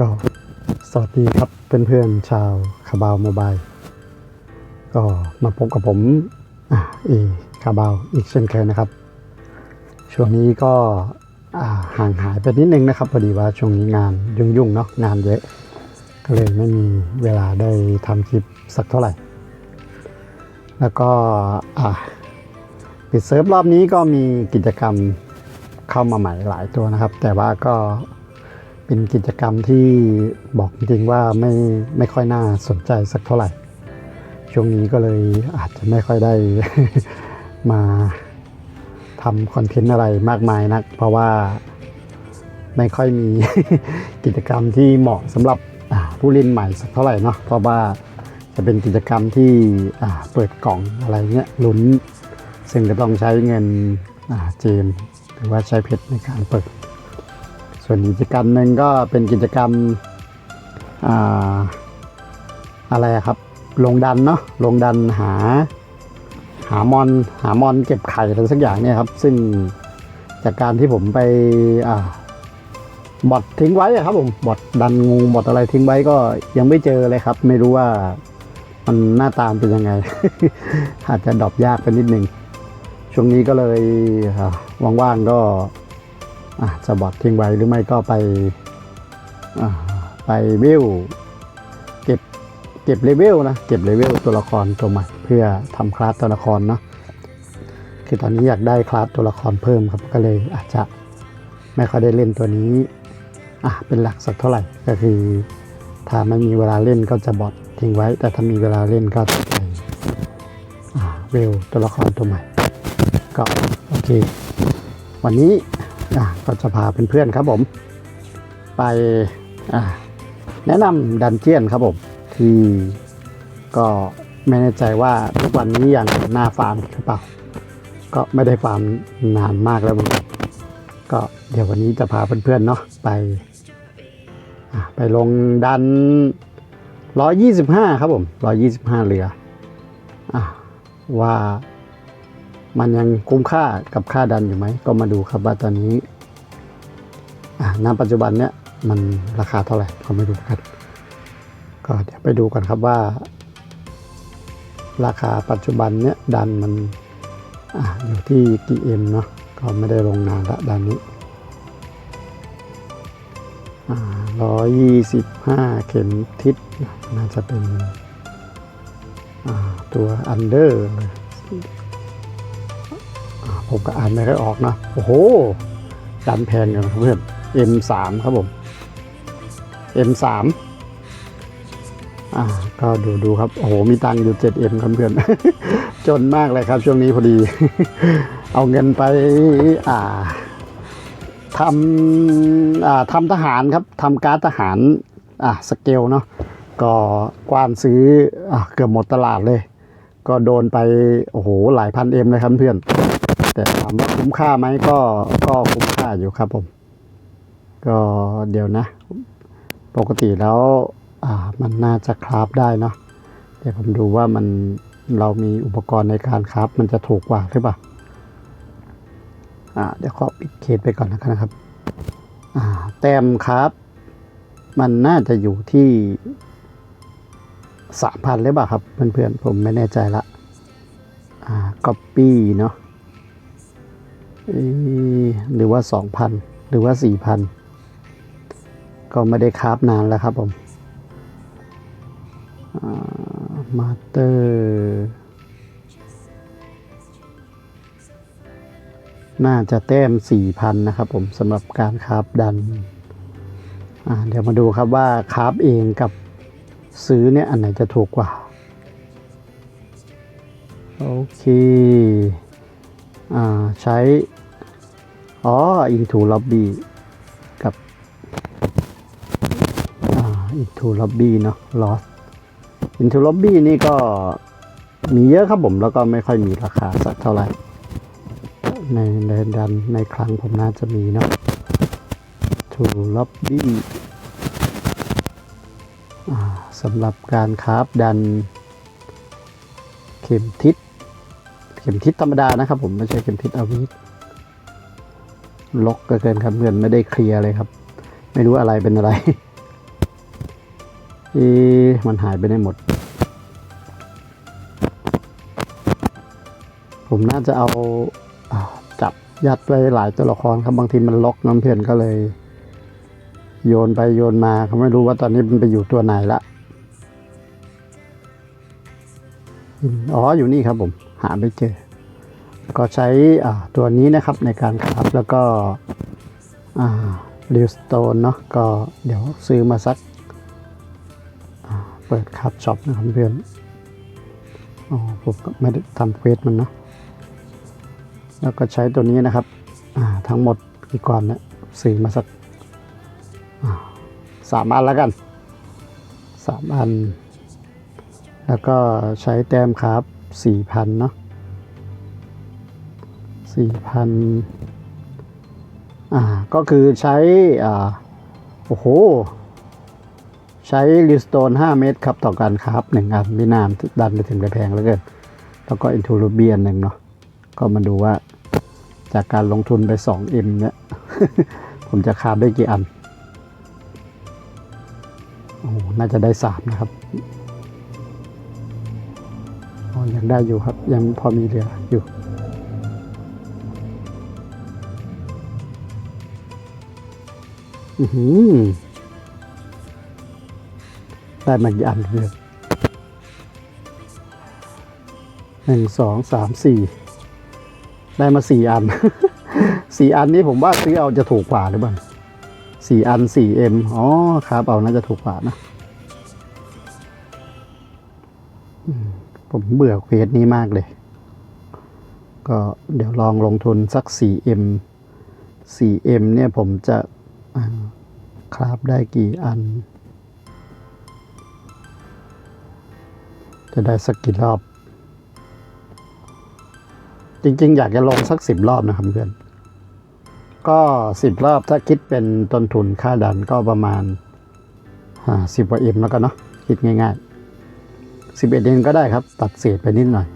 ก็สวัสดีครับเพื่อนๆชาวคาบาวโมบายก็มาพบกับผมอะเอคาบาวอีกเช่นเคยนะครับ ช่วงนี้ก็ห่างหายไปนิดนึงนะครับพอดีว่าช่วงนี้งานยุ่งๆเนาะงานเยอะ ก็เลยไม่มีเวลาได้ทำคลิปสักเท่าไหร่ แล้วก็ปิดเซิร์ฟรอบนี้ก็มีกิจกรรมเข้ามาใหม่หลายตัวนะครับ แต่ว่าก็ เป็นกิจกรรมที่บอกจริงๆว่าไม่ไม่ค่อยน่าสนใจสักเท่าไหร่ ช่วงนี้ก็เลยอาจจะไม่ค่อยได้มาทำคอนเทนต์อะไรมากมายนัก เพราะว่าไม่ค่อยมีกิจกรรมที่เหมาะสำหรับผู้เล่นใหม่สักเท่าไหร่เนาะเพราะว่าจะเป็นกิจกรรมที่เปิดกล่องอะไรเงี้ยลุ้น ซึ่งจะต้องใช้เงินเจมหรือว่าใช้เพชรในการเปิด ส่วนกิจกรรมหนึ่งก็เป็นกิจกรรมอ่าอะไรครับ ลงดันเนาะ ลงดันหา หามอนหามอนเก็บไข่อะไรสักอย่างเนี่ยครับ ซึ่งจากการที่ผมไปอ่าบอททิ้งไว้ครับผมบอทดันงูบอทอะไรทิ้งไว้ก็ยังไม่เจอเลยครับ ไม่รู้ว่ามันหน้าตามเป็นยังไง อาจจะดอปยากไปนิดนึง ช่วงนี้ก็เลยว่างๆก็ อะจะบอดทิ้งไว้หรือไม่ก็ไปไปวิวเก็บเก็บเลเวลนะเก็บเลเวลตัวละครตัวใหม่เพื่อทำคลาสตัวละครเนาะคือตอนนี้อยากได้คลาสตัวละครเพิ่มครับก็เลยอาจจะไม่ค่อยได้เล่นตัวนี้อะเป็นหลักสักเท่าไหร่ก็คือถ้าไม่มีเวลาเล่นก็จะบอดทิ้งไว้ แต่ถ้ามีเวลาเล่นก็จะไปเวลตัวละครตัวใหม่ก็โอเค วันนี้ ก็จะพาเพื่อนๆครับผม ไปแนะนำดันเจียนครับผม ที่ก็ไม่แน่ใจว่าทุกวันนี้ยังหน้าฟาร์มหรือเปล่า ก็ไม่ได้ฟาร์มนานมากแล้วเหมือนกันก็เดี๋ยววันนี้จะพาเพื่อนๆเนาะไปไปลงดัน 125 ครับผม 125เรืออะว่า มันยังคุ้มค่ากับค่าดันอยู่ไหม ก็มาดูครับว่าตอนนี้อ่าณปัจจุบันเนี้ยมันราคาเท่าไหร่ก็ไม่รู้กันก็เดี๋ยวไปดูกันครับว่า ราคาปัจจุบันเนี้ยดันมันอ่าอยู่ที่กี่เอ็มเนาะก็ไม่ได้ลงนานละดันนี้ร้อยยี่สิบห้าเข็มทิศน่าจะเป็นอ่าตัวอันเดอร์เลยอ่า ผมก็อ่านไม่ค่อยออกนะ โอ้โหดันแพงกันครับเพื่อน M3 ครับผม M3 อ่าก็ดูดูครับ โอ้โห มีตังค์อยู่ 7M ครับเพื่อน จนมากเลยครับช่วงนี้พอดี เอาเงินไป อ่าทำอ่าทำทหารครับทำการทหาร อ่าสเกลเนาะ ก็กว้านซื้ออเกือบหมดตลาดเลย ก็โดนไป โอ้โห หลายพันเอ็มเลยครับเพื่อน แต่ถามว่าคุ้มค่าไหมก็ก็คุ้มค่าอยู่ครับผม ก็เดี๋ยวนะ ปกติแล้วอ่ามันน่าจะคราฟได้เนาะเดี๋ยวผมดูว่ามันเรามีอุปกรณ์ในการคราฟมันจะถูกกว่าหรือเปล่าอ่าเดี๋ยวขอปิดเคสไปก่อนนะครับอ่าแต้มครับ มันน่าจะอยู่ที่สามพันหรือเปล่าครับ เพื่อนๆผมไม่แน่ใจละอ่าก๊อปปี้เนาะ หรือว่าสองพันหรือว่าสี่พันก็ไม่ได้คราฟนานแล้วครับผมมาเตอร์น่าจะแต้มสี่พันนะครับผมสำหรับการคราฟดันเดี๋ยวมาดูครับว่าคราฟเองกับซื้อเนี่ยอันไหนจะถูกกว่า โอเคอใช้ อ๋อ into lobby กับอ่า into lobby เนาะ lost into lobby นี่ก็มีเยอะครับผมแล้วก็ไม่ค่อยมีราคาสักเท่าไหร่ ในในดันในครั้งผมน่าจะมีเนาะ to lobby อ่าสำหรับการคราฟดัน เข็มทิศ เข็มทิศธรรมดานะครับผม ไม่ใช่เข็มทิศอาวิธ ล็อกเกินครับเพื่อนไม่ได้เคลียร์เลยครับ ไม่รู้อะไรเป็นอะไรเอ๊มันหายไปได้หมด ผมน่าจะเอาจับยัดไว้หลายตัวละครครับบางทีมันล็อกน้ำเพื่อนก็เลย โยนไปโยนมาเขาไม่รู้ว่าตอนนี้มันไปอยู่ตัวไหนละอ๋ออยู่นี่ครับผม หาไม่เจอ ก็ใช้ตัวนี้นะครับในการขับแล้วก็อ่าริวสโตนเนาะก็เดี๋ยวซื้อมาสักเปิดคับช็อปนะครับเพื่อนอ๋อผมก็ไม่ได้ทำเควสมันเนาะแล้วก็ใช้ตัวนี้นะครับทั้งหมดกี่ก้อนเนี่ยซื้อมาสักสามอันแล้วกันสามอัน แล้วก็ใช้แต้มครับสี่พันเนาะ สี่พันอ่า ก็คือใช้ อ่า โอ้โห ใช้ลิสโตน 5 เมตรครับ ต่อการครับหนึ่งอันม่นานดันไปถึงไปแพงแล้วเกินแล้วก็อินทูรูเบียนหนึ่งเนาะก็มาดูว่าจากการลงทุนไป 2M เนี่ย ผมจะคาบได้กี่อัน โอ้ น่าจะได้ 3 นะครับอ๋อยังได้อยู่ครับ ยังพอมีเหลืออยู่ อือได้มากี่อันเพื่อนหนึ่งสองสามสี่ได้มาสี่อันสี่อันนี้ผมว่าซื้อเอาจะถูกกว่าหรือเปล่าสี่อันสี่เอ็มอ๋อครับเอาน่าจะถูกกว่านะผมเบื่อเควสนี้มากเลย ก็เดี๋ยวลองลงทุนสัก 4M 4M เนี่ยผมจะ อ่าคราฟได้กี่อัน จะได้สักกี่รอบ จริง ๆ อยากจะลงสัก10รอบนะครับเพื่อน ก็10รอบถ้าคิดเป็นต้นทุนค่าดันก็ประมาณอ่า10กว่า M แล้วกันเนาะคิดง่ายๆ11เอ็มก็ได้ครับ ตัดเศษไปนิดหน่อย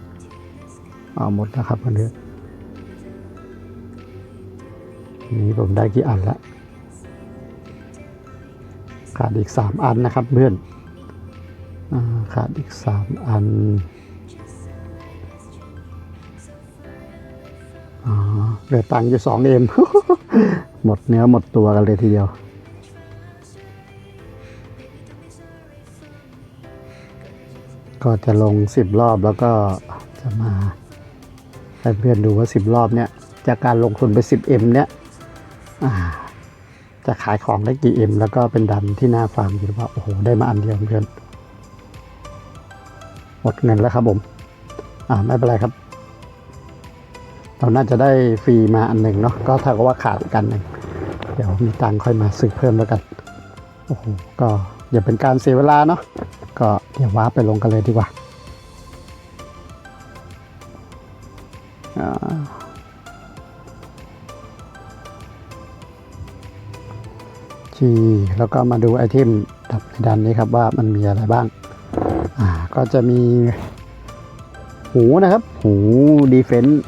เอาหมดแล้วครับเพื่อนนี่ผมได้กี่อันละ ขาดอีกสามอันนะครับเพื่อนขาดอีกสามอันเหลือตังค์อยู่สองเอ็มหมดเนื้อหมดตัวกันเลยทีเดียว ก็จะลงสิบรอบแล้วก็จะมาให้เพื่อนดูว่า10รอบเนี่ยจากการลงทุนไป 10M เนี่ยอ่า จะขายของได้กี่ M แล้วก็เป็นดันที่หน้าฟาร์มอยู่ว่าโอ้โหได้มาอันเดียวเพื่อนหมดเงินแล้วครับผม อ่าไม่เป็นไรครับ เราน่าจะได้ฟรีมาอันหนึ่งเนาะก็เท่ากับว่าขาดกันหนึ่งเดี๋ยวมีตังค่อยมาซื้อเพิ่มแล้วกันโอ้โหก็อย่าเป็นการเสียเวลาเนาะก็เดี๋ยวว้าร์ปไปลงกันเลยดีกว่าอ่า จีแล้วก็มาดูไอเทมดับในดันนี้ครับว่ามันมีอะไรบ้าง อ่าก็จะมี หูนะครับ หูดีเฟนต์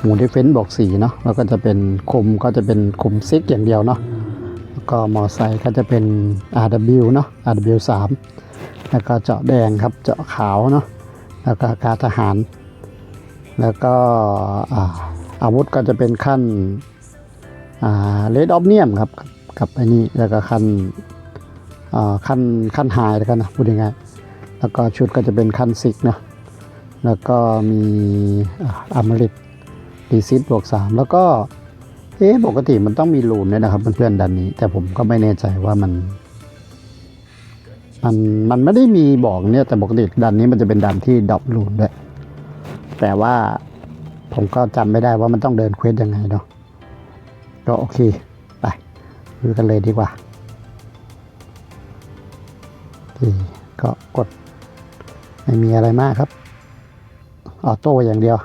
หูดีเฟนต์บอกสีเนาะแล้วก็จะเป็นคมก็จะเป็นคมซิกอย่างเดียวเนาะแล้วก็มอไซค์ก็จะเป็น RW เนาะ RW 3แล้วก็เจาะแดงครับเจาะขาวเนาะแล้วก็การทหาร แล้วก็อาอาวุธก็จะเป็นขั้นเลดออฟเนียมครับ กับไอ้นี่แล้วก็ขั้นขั้นขั้นไฮแล้วกันนะพูดยังไงแล้วก็ชุดก็จะเป็นขั้นซิกเนาะแล้วก็มีอัมริตดีซิตบวกสามแล้วก็เอ๊ะปกติมันต้องมีลูนด้วยนะครับเพื่อนๆดันนี้ แต่ผมก็ไม่แน่ใจว่ามัน มันมันไม่ได้มีบอกเนี่ยแต่ปกติดันนี้มันจะเป็นดันที่ดรอปลูนด้วยแต่ว่าผมก็จำไม่ได้ว่ามันต้องเดินเควสยังไงเนาะก็โอเค ดูกันเลยดีกว่าโอเคก็กด ไม่มีอะไรมากครับ ออโต้อย่างเดียว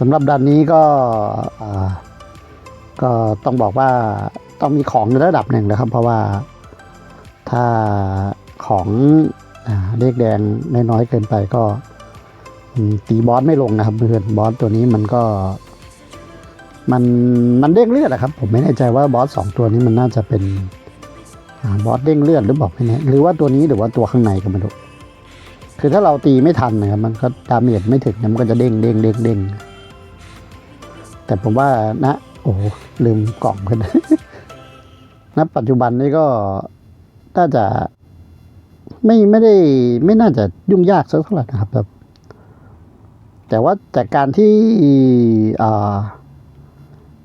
สำหรับดันนี้ก็ก็ต้องบอกว่าต้องมีของในระดับหนึ่งนะครับ เพราะว่าถ้าของอเลขแดงน้อยๆเกินไปก็ตีบอสไม่ลงนะครับเพื่อนบอสตัวนี้มันก็ มันมันเด้งเลือดอะครับ ผมไม่แน่ใจว่าบอสสองตัวนี้มันน่าจะเป็นอบอสเด้งเลือดหรือบอกไม่แน่หรือว่าตัวนี้หรือว่าตัวข้างในก็ไม่รู้คือถ้าเราตีไม่ทันนะครับมันก็ดาเมจไม่ถึงมันก็จะเด้งเด้งเด้งเด้งแต่ผมว่านะ โอ้ลืมกล่องกันณปัจจุบันนี้ก็น่าจะไม่ไม่ได้ไม่น่าจะยุ่งยากสักเท่าไหร่นะครับแบบแต่ว่าแต่การที่อ่า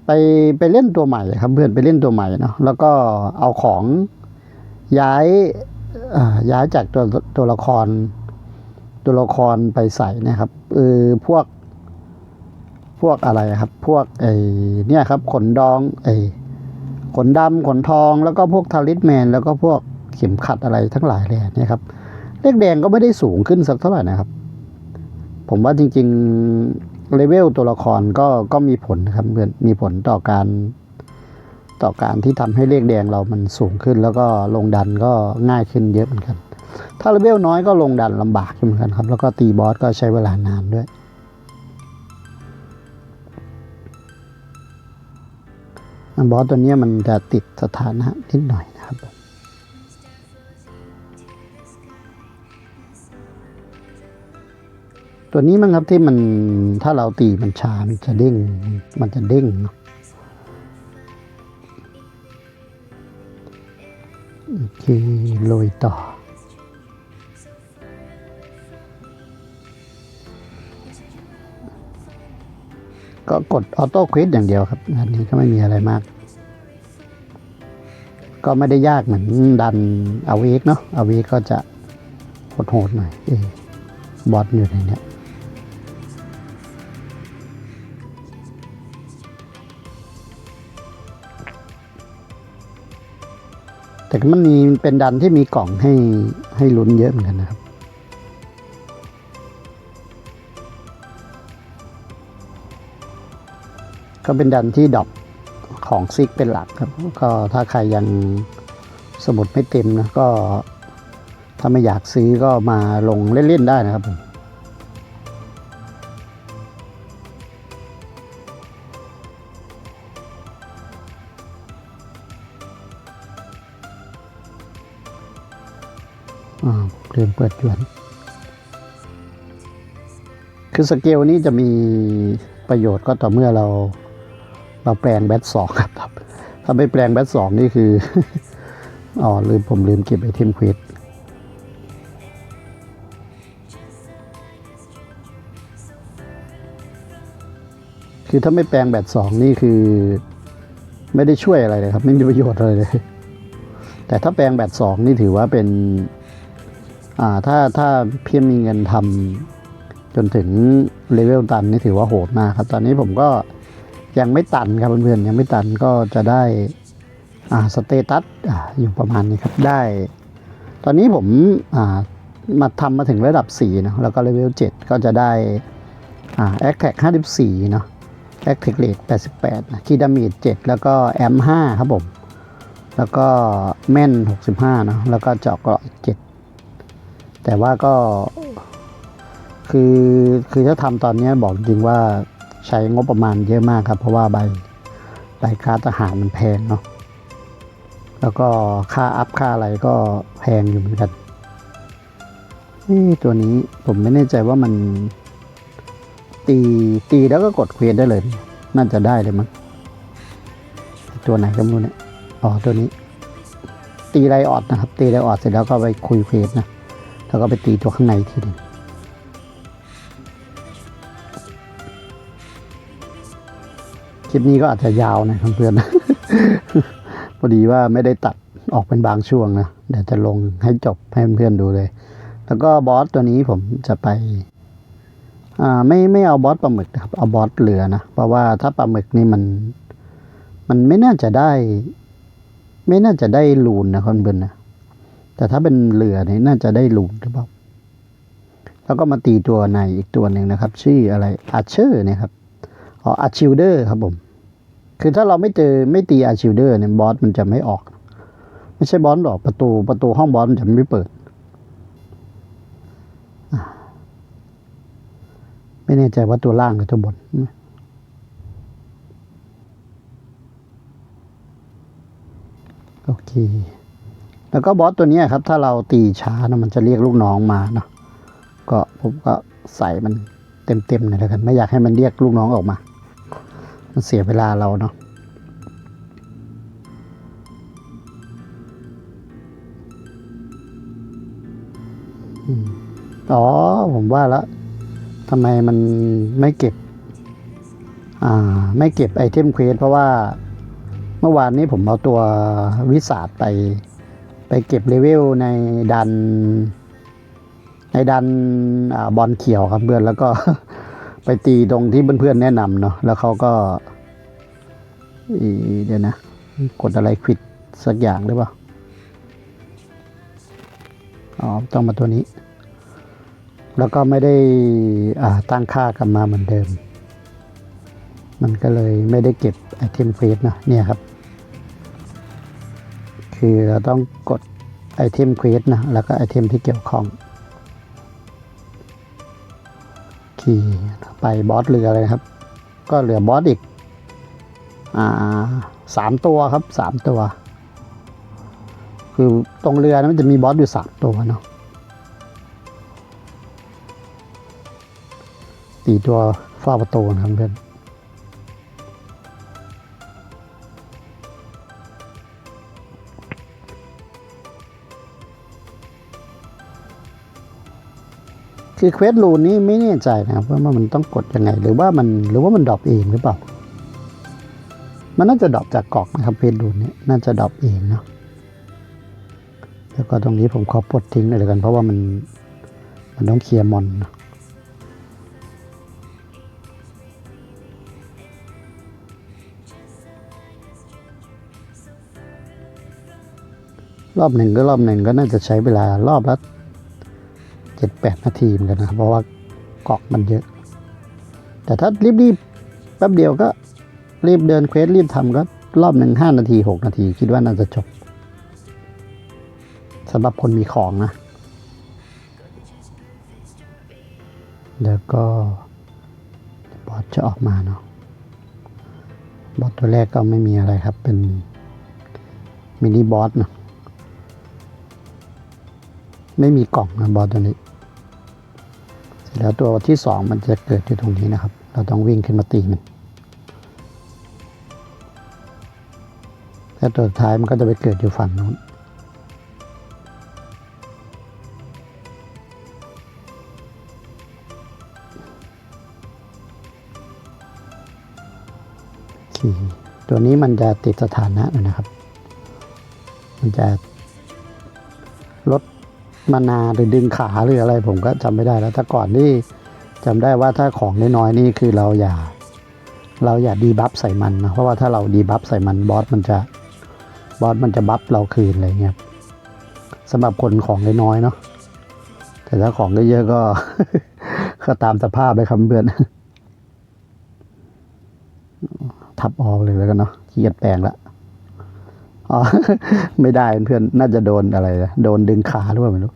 ไปไปเล่นตัวใหม่ครับเพื่อนไปเล่นตัวใหม่เนาะแล้วก็เอาของย้ายอ่าย้ายจากตัวตัวละคร ตัวละครไปใส่นะครับเออพวกพวกอะไรครับ พวกไอเนี่ยครับ ขนดองไอขนดำขนทอง แล้วก็พวกทาริสแมน แล้วก็พวกเข็มขัดอะไรทั้งหลายเลยเนี่ยครับเลขแดงก็ไม่ได้สูงขึ้นสักเท่าไหร่นะครับ ผมว่าจริง ๆ เลเวลตัวละครก็ก็มีผลครับเพื่อนมีผลต่อการต่อการที่ทำให้เลขแดงเรามันสูงขึ้น แล้วก็ลงดันก็ง่ายขึ้นเยอะเหมือนกัน ถ้าเลเวลน้อยก็ลงดันลำบากเหมือนกันครับ แล้วก็ตีบอสก็ใช้เวลานานด้วย บอสตัวนี้มันจะติดสถานะนิดหน่อย ตัวนี้มั้งครับที่มันถ้าเราตีมันชา มันจะเด้ง มันจะเด้งเนาะโอเคโรยต่อ ก็กดออโต้ควิดอย่างเดียวครับอันนี้ก็ไม่มีอะไรมาก ก็ไม่ได้ยากเหมือนดันเอาเวกเนาะเอาเวกก็จะโหดๆหน่อยเออบอสอยู่ในเนี้ย แต่มันมีเป็นดันที่มีกล่องให้ให้ลุ้นเยอะเหมือนกันนะครับ ก็เป็นดันที่ดอปของซิกเป็นหลักครับ ก็ถ้าใครยังสมุดไม่เต็มนะก็ถ้าไม่อยากซื้อก็มาลงเล่น ๆ ได้นะครับผม เริ่มเปิดยวน คือสเกลนี้จะมีประโยชน์ก็ต่อเมื่อเราเราแปลงแบทสองครับ ถ้าไม่แปลงแบทสองนี่คือ อ๋อลืมผมลืมเก็บไอเทมเควสคือถ้าไม่แปลงแบตสองนี่คือ ไม่ได้ช่วยอะไรเลยครับ ไม่มีประโยชน์อะไรเลย แต่ถ้าแปลงแบตสองนี่ถือว่าเป็น ถ้าถ้าเพียงมีเงินทำจนถึงเลเวลตันนี่ถือว่าโหดมากครับ ตอนนี้ผมก็ยังไม่ตันครับเพื่อนๆยังไม่ตันก็จะได้อ่าสเตตัสอ่าอยู่ประมาณนี้ครับได้ ตอนนี้ผมอ่ามาทำมาถึงระดับ4นะแล้วก็เลเวล7ก็จะได้อ่าแอคแท็ก54เนาะแอคแท็กเลท88นะคีดามีด7แล้วก็แอม5ครับผม แล้วก็แม่น 65เนาะแล้วก็เจาะเกราะ7 แต่ว่าก็คือคือถ้าทำตอนนี้บอกจริงว่าใช้งบประมาณเยอะมากครับ เพราะว่าใบใบค่าทหารมันแพงเนาะแล้วก็ค่าอัพค่าอะไรก็แพงอยู่เหมือนกันนี่ตัวนี้ผมไม่แน่ใจว่ามัน ตีตีแล้วก็กดเควสได้เลย น่าจะได้เลยมั้งตัวไหนก็ไม่รู้เนี่ยอ๋อตัวนี้ ตีไรออดนะครับ ตีไรออดเสร็จแล้วก็ไปคุยเควสนะ แล้วก็ไปตีตัวข้างในอีกทีหนึงคลิปนี้ก็อาจจะยาวนะเพื่อนๆ พอดีว่าไม่ได้ตัดออกเป็นบางช่วงนะ เดี๋ยวจะลงให้จบให้เพื่อนๆดูเลย แล้วก็บอสตัวนี้ผมจะไปไม่ไม่เอาบอสปลาหมึกนะครับเอาบอสเหลือนะเพราะว่าถ้าปลาหมึกนี่มันมันไม่น่าจะได้ ไม่น่าจะได้ลูนนะคนเบิร์นนะ แต่ถ้าเป็นเรือนี่น่าจะได้หลุมหรือเปล่า แล้วก็มาตีตัวในอีกตัวหนึ่งนะครับ ชื่ออะไรอาเชอร์นะครับอ๋ออาชิลเดอร์ครับผม คือถ้าเราไม่เจอไม่ตีอาชิลเดอร์เนี่ยบอสมันจะไม่ออก ไม่ใช่บอสหรอกประตูประตูห้องบอสมันจะไม่เปิด ไม่แน่ใจว่าตัวล่างหรือตัวบนโอเค แล้วก็บอสตัวนี้ครับ ถ้าเราตีช้านะมันจะเรียกลูกน้องมาเนาะก็ผมก็ใส่มันเต็มๆเลยแล้วกัน ไม่อยากให้มันเรียกลูกน้องออกมา มันเสียเวลาเราเนาะอ๋อ ผมว่าแล้วทำไมมันไม่เก็บ อ่า ไม่เก็บไอเทมเควสเพราะว่าเมื่อวานนี้ผมเอาตัววิสาดไป ไปเก็บเลเวลในดัน ในดันอบอลเขียวครับเพื่อนแล้วก็ไปตีตรงที่เพื่อนๆแนะนำเนาะแล้วเขาก็เดี๋ยวนะ กดอะไรควิดสักอย่างหรือเปล่าอ๋อต้องมาตัวนี้ แล้วก็ไม่ได้ตั้งค่ากลับมาเหมือนเดิม มันก็เลยไม่ได้เก็บไอเทมเฟสนะเนี่ยครับ คือเราต้องกดไอเทมเควสนะแล้วก็ไอเทมที่เกี่ยวข้องขี่ไปบอสเรือเลยครับ ก็เหลือบอสอีกอ่าสามตัวครับสามตัว คือตรงเรือนะมันจะมีบอสอยู่สามตัวเนาะตีตัวเฝ้าประตูนะครับเพื่อน คือเควสรูนนี้ไม่แน่ใจนะครับว่ามันต้องกดยังไง หรือว่ามันหรือว่ามันดรอปเองหรือเปล่า มันน่าจะดรอปจากกล่องนะครับเควสรูนนี้น่าจะดรอปเองเนาะแล้วก็ตรงนี้ผมขอปลดทิ้งเลยแล้วกัน เพราะว่ามันมันต้องเคลียร์มอนนะรอบหนึ่งก็รอบหนึ่งก็น่าจะใช้เวลารอบละ จ็ดแปดนาทีเหมือนกันนะครับเพราะว่าเกาะมันเยอะ แต่ถ้ารีบๆแป๊บเดียวก็รีบเดินเควสรีบทำก็รอบหนึ่งห้านาทีหกนาที คิดว่าน่าจะจบสำหรับคนมีของนะ แล้วก็บอสจะออกมาเนาะบอสตัวแรกก็ไม่มีอะไรครับ เป็นมินิบอสเนาะไม่มีกล่องนะบอสตัวนี้ แล้วตัวที่สองมันจะเกิดอยู่ตรงนี้นะครับ เราต้องวิ่งขึ้นมาตีมันแล้วตัวท้ายมันก็จะไปเกิดอยู่ฝั่งนู้นโอตัวนี้มันจะติดสถานะหน่อยนะครับ มันจะ มานาหรือดึงขาหรืออะไรผมก็จำไม่ได้แล้วแต่ก่อนนี่จำได้ว่าถ้าของน้อยๆนี่คือเราอย่า เราอย่าดีบัฟใส่มันนะเพราะว่าถ้าเราดีบัฟใส่มันบอสมันจะบอสมันจะบัฟเราคืนอะไรเงี้ยครับสำหรับคนของน้อยๆเนาะแต่ถ้าของเยอะๆก็ ก็ตามสภาพเลยครับเพื่อนทับออกเลยแล้วกันเนาะเกียจแปลงละ อ๋อ ไม่ได้เพื่อนน่าจะโดนอะไรนะโดนดึงขาหรือเปล่าไม่รู้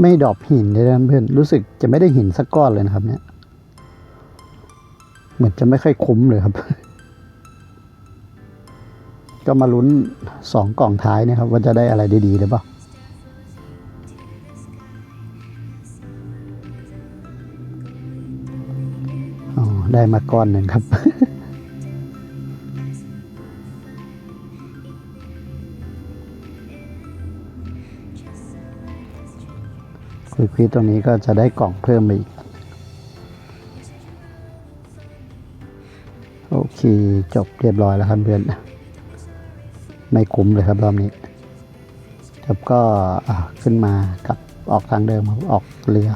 ไม่ดอปหินเลยนะเพื่อนรู้สึกจะไม่ได้หินสักก้อนเลยนะครับ เนี่ย เหมือนจะไม่ค่อยคุ้มเลยครับ ก็มาลุ้นสองกล่องท้ายนะครับ ว่าจะได้อะไรดีๆหรือเปล่าอ๋อได้มาก้อนหนึ่งครับ คุยคุยตรงนี้ก็จะได้กล่องเพิ่มไปอีก โอเค จบเรียบร้อยแล้วครับเพื่อน ไม่คุ้มเลยครับรอบนี้ครับก็ขึ้นมากลับออกทางเดิมครับออกเรือ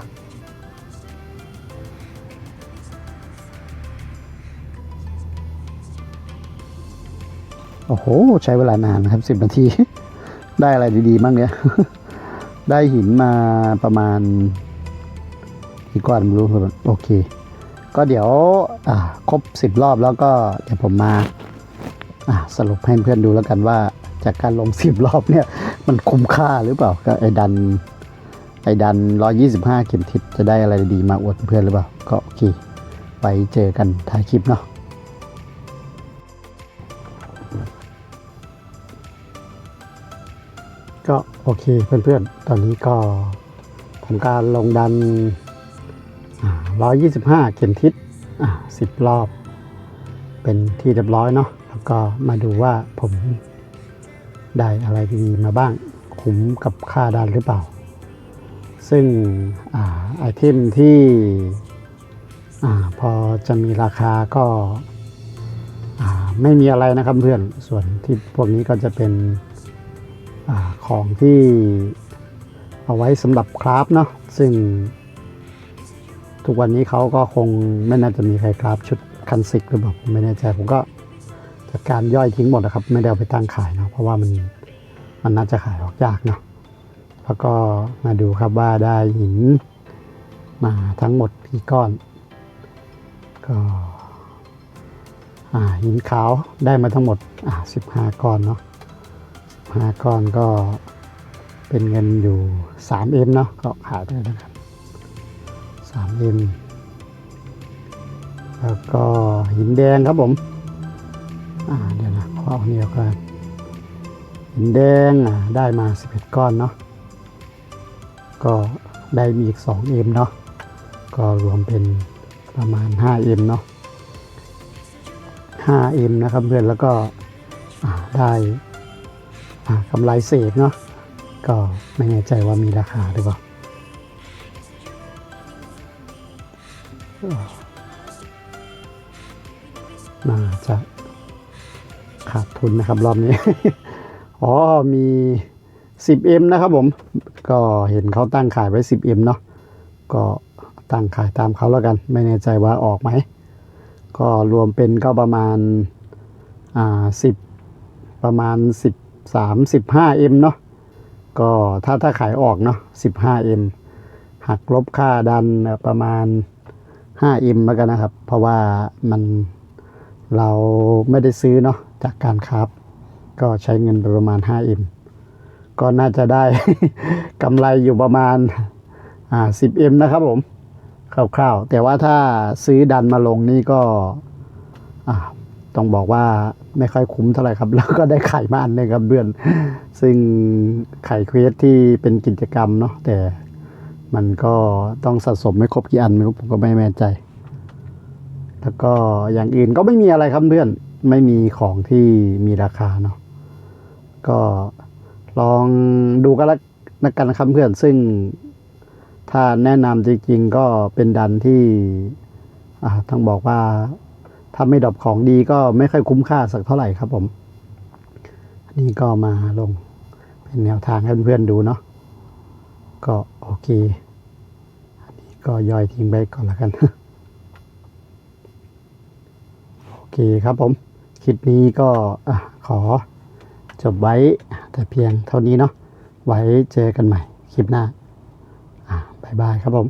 โอ้โห ใช้เวลานานนะครับสิบนาที ได้อะไรดีๆบ้างเนี่ยได้หินมาประมาณกี่ก้อนไม่รู้ครับโอเค ก็เดี๋ยวอ่าครบสิบรอบแล้วก็เดี๋ยวผมมา สรุปให้เพื่อนดูแล้วกันว่า จากการลงสิบรอบเนี่ยมันคุ้มค่าหรือเปล่าก็ไอ้ดันไอ้ดัน 125 เข็มทิศจะได้อะไรดีมาอวดเพื่อนหรือเปล่า ก็โอเคไปเจอกันท้ายคลิปเนาะก็โอเคเพื่อนๆ ตอนนี้ก็ทำการลงดันอ่า125 เข็มทิศ10 รอบ เป็นที่เรียบร้อยเนาะ ก็มาดูว่าผมได้อะไรดีมาบ้างคุ้มกับค่าดันหรือเปล่า ซึ่งอาไอเทมที่อพอจะมีราคาก็าไม่มีอะไรนะครับเพื่อน ส่วนที่พวกนี้ก็จะเป็นอของที่เอาไว้สำหรับคราฟเนาะซึ่ง ทุกวันนี้เขาก็คงไม่น่าจะมีใครคราฟชุดคันสิกหรือเปล่าไม่แน่ใจผมก็ การย่อยทิ้งหมดนะครับ ไม่ได้เอาไปตั้งขายเนาะเพราะว่ามันมันน่าจะขายออกยากเนาะแล้วก็มาดูครับว่าได้หินมาทั้งหมดกี่ก้อน ก็หินขาวได้มาทั้งหมดอ่าสิบห้าก้อนเนาะสิบห้าก้อนก็เป็นเงินอยู่สามเอ็มเนาะก็ขายได้นะครับสามเอ็มแล้วก็หินแดงครับผม อ่าเดี๋ยวนะขอเอาเนียวกันหินแดงอ่าได้มา 11 ก้อนเนาะก็ได้มีอีก 2M เนาะก็รวมเป็นประมาณ 5M เนาะ 5M นะครับเพื่อนแล้วก็ได้กำไรเศษเนาะก็ไม่แน่ใจว่ามีราคาหรือเปล่า งทุนนะครับรอบนี้ อ๋อมี 10M นะครับผม ก็เห็นเขาตั้งขายไว้ 10M เนาะก็ตั้งขายตามเขาแล้วกัน ไม่แน่ใจว่าออกไหม ก็รวมเป็นก็ประมาณอ่า10ประมาณ 13 15M เนาะก็ถ้าถ้าขายออกเนาะ 15M หักลบค่าดันประมาณ 5M แล้วกันนะครับ เพราะว่ามันเราไม่ได้ซื้อเนาะ จากการคราฟก็ใช้เงินไปประมาณ 5M ก็น่าจะได้ กำไรอยู่ประมาณอ่า 10M นะครับผม คร่าวๆ แต่ว่าถ้าซื้อดันมาลงนี่ก็อ่าต้องบอกว่าไม่ค่อยคุ้มเท่าไหร่ครับ แล้วก็ได้ไข่มาอันหนึงครับเพื่อน ซึ่งไข่เควสที่เป็นกิจกรรมเนาะแต่มันก็ต้องสะสมไม่ครบกี่อันไม่รู้ผมก็ไม่แน่ใจ แล้วก็อย่างอื่นก็ไม่มีอะไรครับเพื่อน ไม่มีของที่มีราคาเนาะก็ลองดูกันละละกันนะครับเพื่อนซึ่งถ้าแนะนำจริงๆก็เป็นดันที่อ่าต้องบอกว่าถ้าไม่ดรอปของดีก็ไม่ค่อยคุ้มค่าสักเท่าไหร่ครับผมนนี้ก็มาลงเป็นแนวทางให้เพื่อนๆดูเนาะก็โอเค อันนี้ก็ย่อยทิ้งไปก่อนละกัน โอเคครับผม คลิปนี้ก็ขอจบไว้แต่เพียงเท่านี้เนาะไว้เจอกันใหม่คลิปหน้าอ่าบายบายครับผม